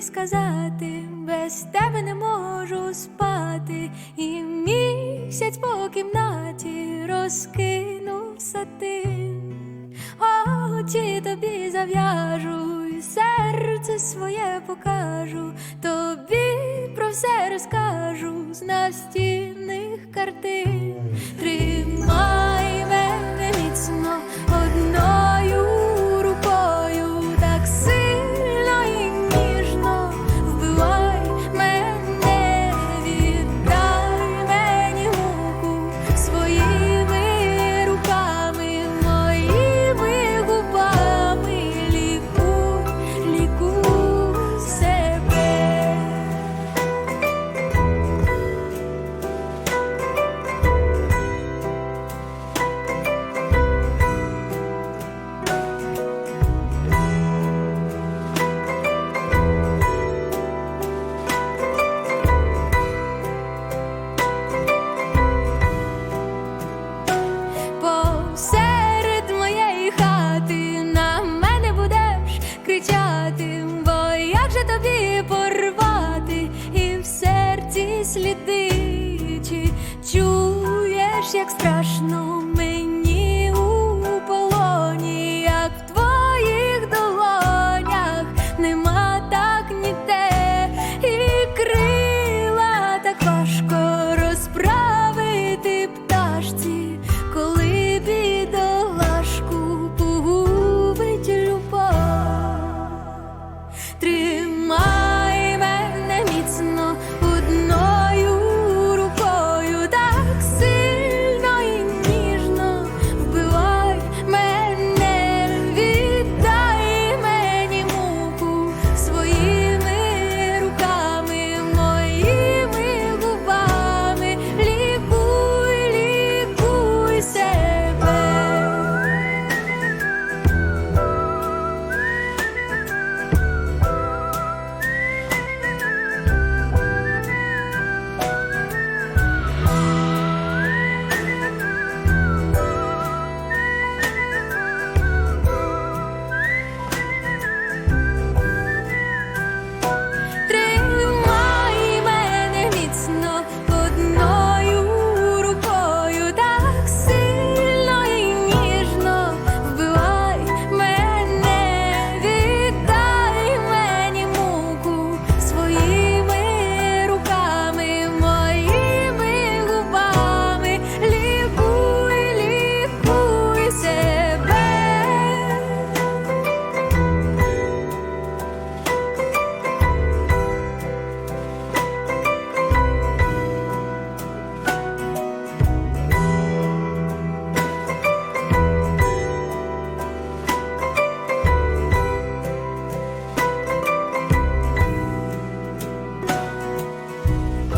сказати, без тебе не можу спати, і місяць по кімнаті розкинув сатин. Очі тобі зав'яжу, і серце своє покажу, тобі про все розкажу з настінних картин. Кричати, бо як же тобі порвати? І в серці сліди, чи чуєш, як страшно in